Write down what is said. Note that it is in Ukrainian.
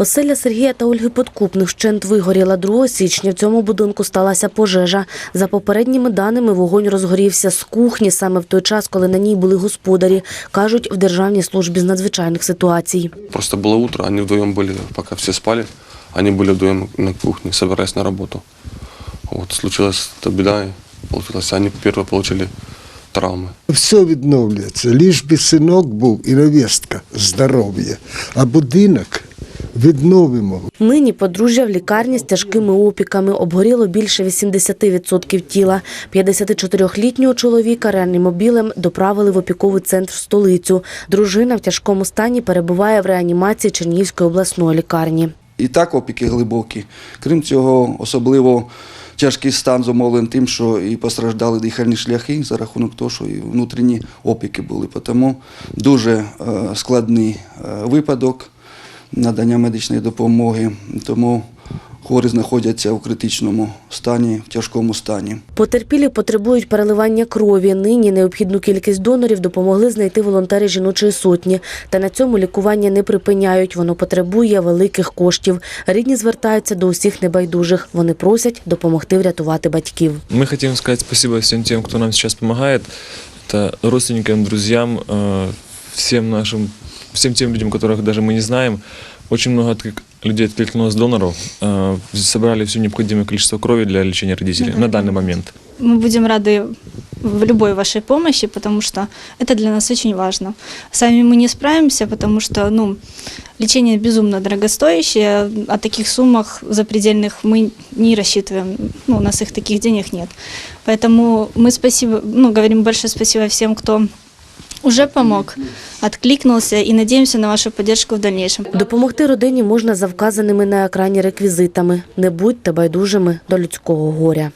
Оселя Сергія та Ольги Подкупних вщент вигоріла 2 січня. В цьому будинку сталася пожежа. За попередніми даними, вогонь розгорівся з кухні саме в той час, коли на ній були господарі, кажуть в Державній службі з надзвичайних ситуацій. Просто было утро, они вдвоем были, пока все спали, они были вдвоем на кухне, собираясь на работу. Вот, случилась эта беда, и получилось, они первые получили травмы. Все відновлюється, лиш би синок був і невістка, здоров'я, а будинок відновимо. Нині подружжя в лікарні з тяжкими опіками. Обгоріло більше 80% тіла. 54-літнього чоловіка реанімобілем доправили в опіковий центр в столицю. Дружина в тяжкому стані перебуває в реанімації Чернігівської обласної лікарні. І так опіки глибокі. Крім цього, особливо тяжкий стан зумовлений тим, що і постраждали дихальні шляхи за рахунок того, що і внутрішні опіки були. Тому дуже е, складний е, випадок надання медичної допомоги. Тому хворі знаходяться у критичному стані, в тяжкому стані. Потерпілі потребують переливання крові. Нині необхідну кількість донорів допомогли знайти волонтери жіночої сотні. Та на цьому лікування не припиняють. Воно потребує великих коштів. Рідні звертаються до усіх небайдужих. Вони просять допомогти врятувати батьків. Мы хотим сказать спасибо всем тем, кто нам сейчас помогает. Это родственникам, друзьям, э, всем нашим, Всем тем людям, которых даже мы не знаем. Очень много отклик- людей откликнулось доноров. Э, Собрали все необходимое количество крови для лечения родителей на данный момент. Мы будем рады в любой вашей помощи, потому что это для нас очень важно. Сами мы не справимся, потому что ну, лечение безумно дорогостоящее, о таких суммах запредельных мы не рассчитываем, ну, у нас их таких денег нет. Поэтому мы спасибо, ну, говорим большое спасибо всем, кто уже помог, откликнулся и надеемся на вашу поддержку в дальнейшем. Допомогти родині можна за вказаними на екрані реквізитами. Не будьте байдужими до людського горя.